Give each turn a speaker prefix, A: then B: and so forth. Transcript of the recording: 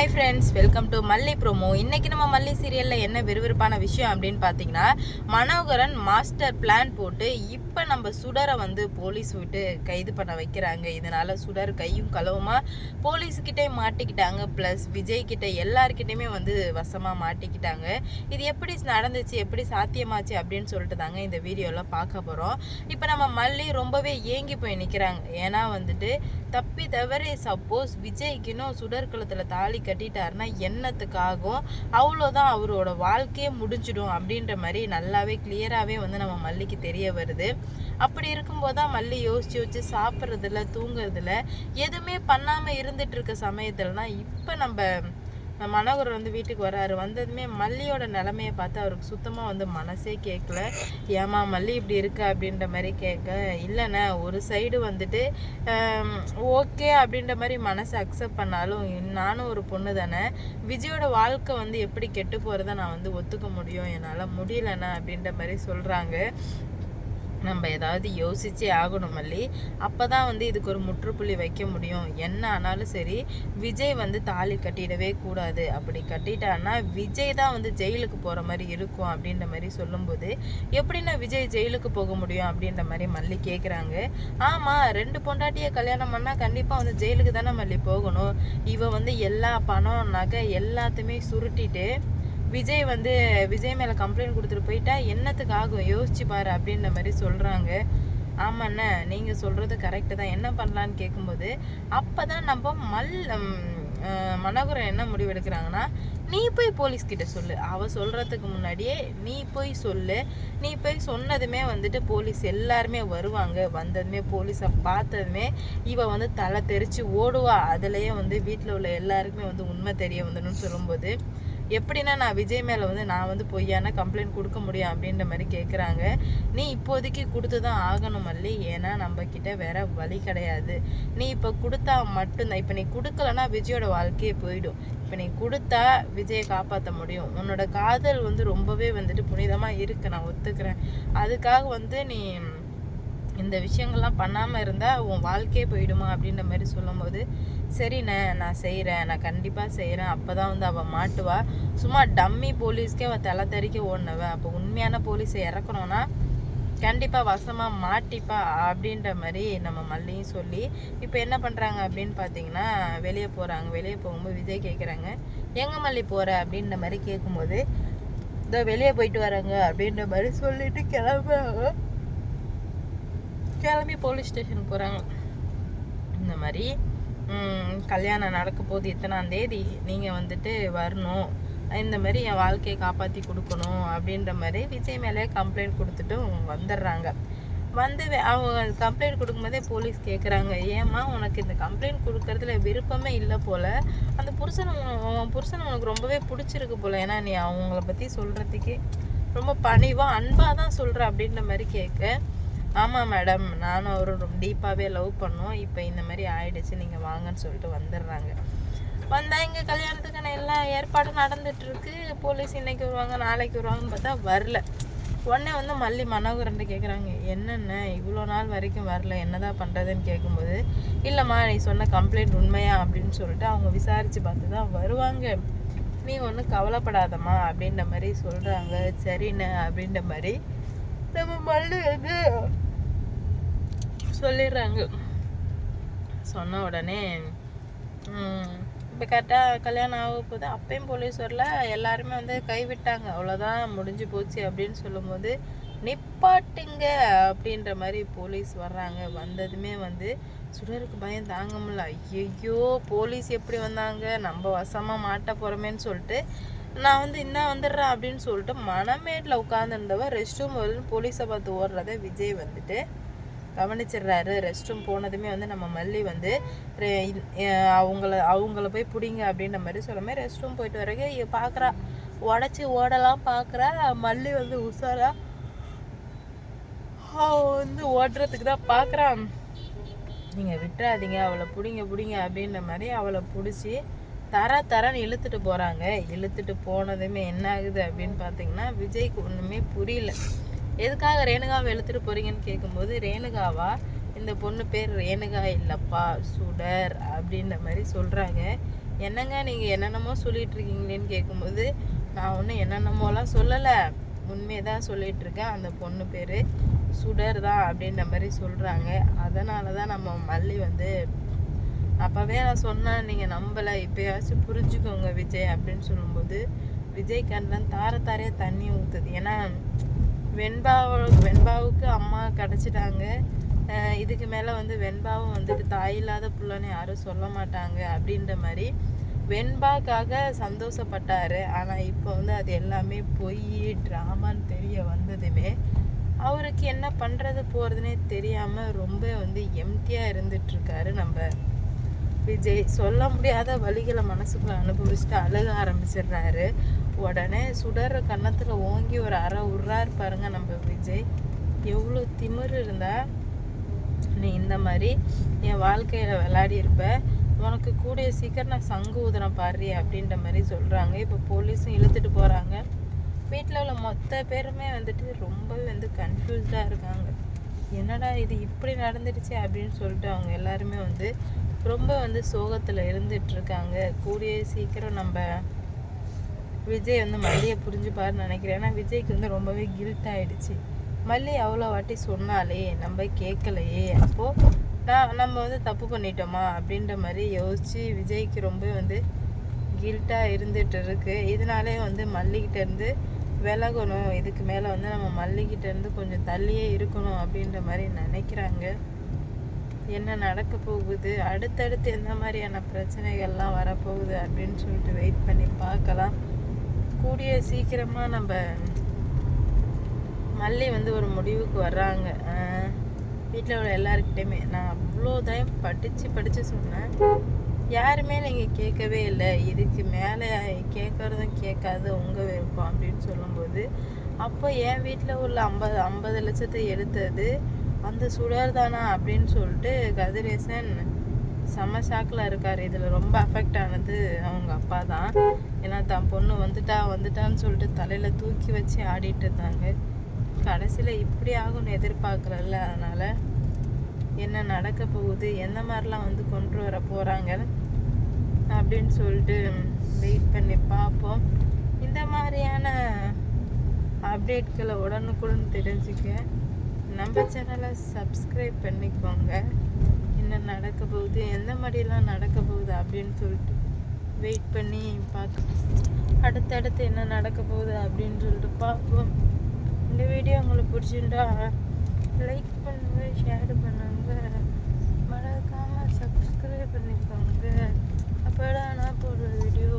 A: Hi friends welcome to Malli promo இன்றைக்கி நம்ம மல்லி சீரியலில் என்ன விறுவிறுப்பான விஷயம் அப்படின்னு பார்த்தீங்கன்னா மனோகரன் மாஸ்டர் பிளான் போட்டு இப்போ நம்ம சுடரை வந்து போலீஸ் விட்டு கைது பண்ண வைக்கிறாங்க. இதனால சுடர் கையும் களவுமாக போலீஸ்கிட்டே மாட்டிக்கிட்டாங்க. ப்ளஸ் விஜய் கிட்ட வந்து வசமாக மாட்டிக்கிட்டாங்க. இது எப்படி நடந்துச்சு எப்படி சாத்தியமாச்சு அப்படின்னு சொல்லிட்டு தாங்க இந்த வீடியோவில் பார்க்க போகிறோம் இப்போ நம்ம மல்லி ரொம்பவே ஏங்கி போய் நிற்கிறாங்க ஏன்னா வந்துட்டு தப்பி தவறி சப்போஸ் விஜய்க்குன்னு சுடற்குளத்தில் தாலி கட்டிட்டாருன்னா என்னத்துக்காகும்? அவ்வளோதான் அவரோட வாழ்க்கையே முடிஞ்சிடும் அப்படின்ற மாதிரி நல்லாவே கிளியராகவே வந்து நம்ம மல்லிக்கு தெரிய வருது. அப்படி இருக்கும்போது தான் மல்லி யோசிச்சு யோசிச்சு சாப்பிட்றதில்ல தூங்குறதில்ல எதுவுமே பண்ணாமல் இருந்துட்டு இருக்க சமயத்துலனா இப்போ நம்ம மனோகர் வந்து வீட்டுக்கு வராரு. வந்ததுமே மல்லியோட நிலமையை பார்த்து அவருக்கு சுத்தமாக வந்து மனசே கேட்கல. ஏமா மல்லி இப்படி இருக்கு அப்படின்ற மாதிரி கேட்க இல்லைண்ணே ஒரு சைடு வந்துட்டு ஓகே அப்படின்ற மாதிரி மனசை அக்செப்ட் பண்ணாலும் நானும் ஒரு பொண்ணு தானே விஜயோட வாழ்க்கை வந்து எப்படி கெட்டு போகிறத நான் வந்து ஒத்துக்க முடியும் என்னால் முடியலண்ணா அப்படின்ற மாதிரி சொல்கிறாங்க நம்ம ஏதாவது யோசிச்சே ஆகணும் மல்லி. அப்போ தான் வந்து இதுக்கு ஒரு முற்றுப்புள்ளி வைக்க முடியும். என்ன ஆனாலும் சரி விஜய் வந்து தாலி கட்டிடவே கூடாது. அப்படி கட்டிட்டான்னா விஜய் தான் வந்து ஜெயிலுக்கு போகிற மாதிரி இருக்கும் அப்படின்ற மாதிரி சொல்லும்போது எப்படின்னா விஜய் ஜெயிலுக்கு போக முடியும் அப்படின்ற மாதிரி மல்லி கேட்குறாங்க ஆமாம் ரெண்டு பொண்டாட்டியை கல்யாணம் பண்ணால் கண்டிப்பாக வந்து ஜெயிலுக்கு தானே மல்லி போகணும். இவ வந்து எல்லா பணம் நகை எல்லாத்தையுமே சுருட்டிட்டு விஜய் வந்து விஜய் மேலே கம்ப்ளைண்ட் கொடுத்துட்டு போயிட்டா என்னத்துக்கு ஆகும் யோசிச்சு பாரு அப்படின்ற மாதிரி சொல்கிறாங்க ஆமாண்ணே நீங்கள் சொல்கிறது கரெக்டு தான். என்ன பண்ணலான்னு கேட்கும்போது அப்போ தான் நம்ம மல் மனோகரன் என்ன முடிவு எடுக்கிறாங்கன்னா நீ போய் போலீஸ் கிட்ட சொல்லு. அவ சொல்றதுக்கு முன்னாடியே நீ போய் சொல்லு. நீ போய் சொன்னதுமே வந்துட்டு போலீஸ் எல்லாருமே வருவாங்க. வந்ததுமே போலீஸை பார்த்ததுமே இவ வந்து தலை தெரிச்சு ஓடுவா. அதுலயே வந்து வீட்டில் உள்ள எல்லாருக்குமே வந்து உண்மை தெரிய வந்துடும் சொல்லும்போது எப்படின்னா நான் விஜய் மேலே வந்து நான் வந்து பொய்யான கம்ப்ளைண்ட் கொடுக்க முடியும் அப்படின்ற மாதிரி கேட்குறாங்க நீ இப்போதைக்கு கொடுத்து தான் ஆகணும் மல்லி. ஏன்னா நம்ம கிட்ட வேற வழி கிடையாது. நீ இப்போ கொடுத்தா மட்டும்தான். இப்போ நீ கொடுக்கலன்னா விஜயோட வாழ்க்கையே போயிடும். இப்போ நீ கொடுத்தா விஜயை காப்பாற்ற முடியும். உன்னோட காதல் வந்து ரொம்பவே வந்துட்டு புனிதமாக இருக்கு. நான் ஒத்துக்கிறேன். அதுக்காக வந்து நீ இந்த விஷயங்கள்லாம் பண்ணாமல் இருந்தால் உன் வாழ்க்கையே போயிடுமா அப்படின்ற மாதிரி சொல்லும்போது சரிண்ணே நான் செய்கிறேன் நான் கண்டிப்பாக செய்கிறேன் அப்போ தான் வந்து அவள் மாட்டுவா. சும்மா டம்மி போலீஸ்க்கே அவள் தலை தெறிக்க ஓடினவன் அப்போ உண்மையான போலீஸை இறக்கணும்னா கண்டிப்பாக வசமாக மாட்டிப்பா அப்படின்ற மாதிரி நம்ம மல்லியும் சொல்லி இப்போ என்ன பண்ணுறாங்க அப்படின்னு பார்த்தீங்கன்னா வெளியே போகிறாங்க வெளியே போகும்போது விஜய் கேட்குறாங்க எங்கே மல்லி போகிற அப்படின்ற மாதிரி கேட்கும்போது இதோ வெளியே போயிட்டு வராங்க அப்படின்ற மாதிரி சொல்லிட்டு கிளம்புறாங்க கிளம்பி போலீஸ் ஸ்டேஷன் போகிறாங்க இந்த மாதிரி கல்யாணம் நடக்க போது இத்தனாம் தேதி. நீங்கள் வந்துட்டு வரணும். இந்த மாதிரி என் வாழ்க்கையை காப்பாற்றி கொடுக்கணும் அப்படின்ற மாதிரி விஜய் மேலே கம்ப்ளைண்ட் கொடுத்துட்டு வந்துடுறாங்க. வந்து அவங்க கம்ப்ளைண்ட் கொடுக்கும்போதே போலீஸ் கேட்குறாங்க ஏம்மா உனக்கு இந்த கம்ப்ளைண்ட் கொடுக்கறதுல விருப்பமே இல்லை போல். அந்த புருஷன் உன் புருஷன் உனக்கு ரொம்பவே பிடிச்சிருக்கு போல். ஏன்னா நீ அவங்கள பற்றி சொல்கிறதுக்கே ரொம்ப பணிவாக அன்பாக தான் சொல்கிற அப்படின்ற மாதிரி கேட்க ஆமாம் மேடம் நானும் அவரும் ரொம்ப டீப்பாகவே லவ் பண்ணோம். இப்போ இந்த மாதிரி ஆயிடுச்சு. நீங்கள் வாங்கன்னு சொல்லிட்டு வந்துடுறாங்க. வந்தால் இங்கே கல்யாணத்துக்கான எல்லா ஏற்பாடும் நடந்துட்டுருக்கு போலீஸ் இன்னைக்கு வருவாங்க நாளைக்கு வருவாங்கன்னு பார்த்தா வரல. உடனே வந்து மல்லி மனோகரன்ட்டு கேட்குறாங்க என்னென்ன? இவ்வளோ நாள் வரைக்கும் வரல. என்னதான் பண்ணுறதுன்னு கேட்கும்போது இல்லைம்மா நீ சொன்ன கம்ப்ளைண்ட் உண்மையா? அப்படின்னு சொல்லிட்டு அவங்க விசாரித்து பார்த்து தான் வருவாங்க. நீ ஒன்றும் கவலைப்படாதம்மா. அப்படின்ற மாதிரி சொல்கிறாங்க சரிண்ணே. அப்படின்ற மாதிரி நம்ம மல்லி வந்து சொல்லிடுறாங்க. சொன்ன உடனே இப்போ கரெக்டாக கல்யாணம் ஆக போது அப்பயும் போலீஸ் வரல. எல்லாருமே வந்து கைவிட்டாங்க. அவ்வளோதான் முடிஞ்சு போச்சு அப்படின்னு சொல்லும்போது நிப்பாட்டுங்க அப்படின்ற மாதிரி போலீஸ் வர்றாங்க. வந்ததுமே வந்து சுடருக்கு பயம் தாங்க முடியல. ஐயோ போலீஸ் எப்படி வந்தாங்க? நம்ம வசமாக மாட்ட போகிறோமேன்னு சொல்லிட்டு நான் வந்து இன்னும் வந்துடுறேன் அப்படின்னு சொல்லிட்டு மணமேட்டில் உட்காந்துருந்தவ ரெஸ்ட் ரூம் வருதுன்னு போலீஸை பார்த்து ஓடுறத விஜய் வந்துட்டு கவனிச்சிடுறாரு. ரெஸ்ட் ரூம் போனதுமே வந்து நம்ம மல்லி வந்து அவங்கள அவங்கள போய் பிடிங்க அப்படின்ற மாதிரி சொல்லாமல் ரெஸ்ட் ரூம் போயிட்டு வரைக்கும் பார்க்குறா உடச்சி ஓடலாம் பார்க்குறா மல்லி வந்து உஷாரா வந்து ஓடுறதுக்கு தான் பார்க்குறான் நீங்கள் விட்டுறாதீங்க அவளை பிடிங்க பிடிங்க அப்படின்ற மாதிரி அவளை பிடிச்சி தர தரன்னு இழுத்துட்டு போகிறாங்க இழுத்துட்டு போனதுமே என்ன ஆகுது அப்படின்னு பார்த்தீங்கன்னா விஜய்க்கு ஒன்றுமே புரியல. எதுக்காக ரேணுகாவை இழுத்துட்டு போகிறீங்கன்னு கேட்கும்போது ரேணுகாவா இந்த பொண்ணு பேர் ரேணுகா இல்லைப்பா சுடர் அப்படின்ற மாதிரி சொல்கிறாங்க என்னங்க நீங்கள் என்னென்னமோ சொல்லிகிட்ருக்கீங்களேன்னு கேட்கும்போது நான் ஒன்றும் என்னென்னமோலாம் சொல்லலை. உண்மையை தான் சொல்லிகிட்ருக்கேன் அந்த பொண்ணு பேர் சுடர் தான் அப்படின்ற மாதிரி சொல்கிறாங்க அதனால தான் நம்ம மல்லி வந்து அப்போவே நான் சொன்னேன் நீங்கள் நம்பலை. இப்போயாச்சும் புரிஞ்சுக்கோங்க விஜய் அப்படின்னு சொல்லும்போது விஜய் கண்ணன் தார தாரையாக தண்ணி ஊற்றுது ஏன்னா வெண்பாவ வெண்பாவுக்கு அம்மா கிடச்சிட்டாங்க. இதுக்கு மேலே வந்து வெண்பாவும் வந்துட்டு தாய் இல்லாத புள்ளன்னு யாரும் சொல்ல மாட்டாங்க அப்படின்ற மாதிரி வெண்பாக்காக சந்தோஷப்பட்டார். ஆனால் இப்போ வந்து அது எல்லாமே பொய் ட்ராமான்னு தெரிய வந்ததுமே அவருக்கு என்ன பண்ணுறது போகிறதுனே தெரியாமல் ரொம்ப வந்து எம்டியாக இருந்துட்டுருக்காரு நம்ம விஜய். சொல்ல முடியாத வழிகளை மனசுக்குள்ள அனுபவிச்சுட்டு அழுக ஆரம்பிச்சிடுறாரு. உடனே சுடற கன்னத்தில் ஓங்கி ஒரு அறை விட்றாரு பாருங்க நம்ம விஜய். எவ்வளோ திமிரு இருந்தா நீ இந்த மாதிரி என் வாழ்க்கையில் விளையாடி இருப்ப. உனக்கு கூடிய சீக்கிரம் நான் சங்கு ஊதுறேன் பாரு அப்படின்ற மாதிரி சொல்கிறாங்க இப்போ போலீஸும் இழுத்துட்டு போகிறாங்க வீட்டில் உள்ள மொத்த பேருமே வந்துட்டு ரொம்பவே வந்து கன்ஃபியூஸ்டாக இருக்காங்க. என்னடா இது இப்படி நடந்துடுச்சு அப்படின்னு சொல்லிட்டு அவங்க எல்லாருமே வந்து ரொம்ப வந்து சோகத்தில் இருந்துட்டு இருக்காங்க கூடிய சீக்கிரம் நம்ம விஜய் வந்து மல்லியை புரிஞ்சுப்பாருன்னு நினைக்கிறேன். ஏன்னா விஜய்க்கு வந்து ரொம்பவே கில்ட் ஆயிடுச்சு. மல்லி அவ்வளோ வாட்டி சொன்னாலே நம்ம கேட்கலையே அப்போது நான் நம்ம வந்து தப்பு பண்ணிட்டோமா அப்படின்ற மாதிரி யோசித்து விஜய்க்கு ரொம்ப வந்து கில்ட்டாக இருந்துட்டு இருக்கு இதனாலே வந்து மல்லிகிட்டேருந்து விலகணும். இதுக்கு மேலே வந்து நம்ம மல்லிகிட்டேருந்து கொஞ்சம் தள்ளியே இருக்கணும் அப்படின்ற மாதிரி நினைக்கிறாங்க. என்ன நடக்க போகுது? அடுத்தடுத்து எந்த மாதிரியான பிரச்சனைகள்லாம் வரப்போகுது அப்படின்னு சொல்லிட்டு வெயிட் பண்ணி பார்க்கலாம். கூடிய சீக்கிரமாக நம்ம மல்லி வந்து ஒரு முடிவுக்கு வர்றாங்க. வீட்டில் உள்ள எல்லாருக்கிட்டையுமே நான் அவ்வளோ தான் படித்து படித்து சொன்னேன். யாருமே நீங்கள் கேட்கவே இல்லை. இதுக்கு மேலே கேட்குறதும் கேட்காது உங்கள் விருப்பம் அப்படின்னு சொல்லும்போது. அப்போ என் வீட்டில் உள்ள ஐம்பது ஐம்பது லட்சத்தை எடுத்தது அந்த சுடர் தானா அப்படின்னு சொல்லிட்டு கதிரேசன் செம்ம ஷாக்கில் இருக்கார். இதில் ரொம்ப அஃபெக்ட் ஆனது அவங்க அப்பா தான். ஏன்னா தான் பொண்ணு வந்துட்டா வந்துட்டான்னு சொல்லிட்டு தலையில் தூக்கி வச்சு ஆடிட்டு இருந்தாங்க. கடைசியில் இப்படி ஆகும்னு எதிர்பார்க்குறல்ல. அதனால் என்ன நடக்க போகுது? எந்த மாதிரிலாம் வந்து கொண்டு வர போகிறாங்க அப்படின்னு சொல்லிட்டு வெயிட் பண்ணி பார்ப்போம். இந்த மாதிரியான அப்டேட்களை உடனுக்குடன் தெரிஞ்சுக்க நம்ம சேனலை சப்ஸ்கிரைப் பண்ணிக்கோங்க. என்ன நடக்க போகுது எந்த மாதிரிலாம் நடக்க போகுது அப்படின்னு சொல்லிட்டு வெயிட் பண்ணி பார்க்க அடுத்தடுத்து என்ன நடக்க போகுது அப்படின்னு சொல்லிட்டு பார்ப்போம். இந்த வீடியோ உங்களுக்கு பிடிச்சிருந்தா லைக் பண்ணுங்க ஷேர் பண்ணுங்க. மறக்காம சப்ஸ்கிரைப் பண்ணிக்கோங்க. அப்போதான் நான் போடுற வீடியோ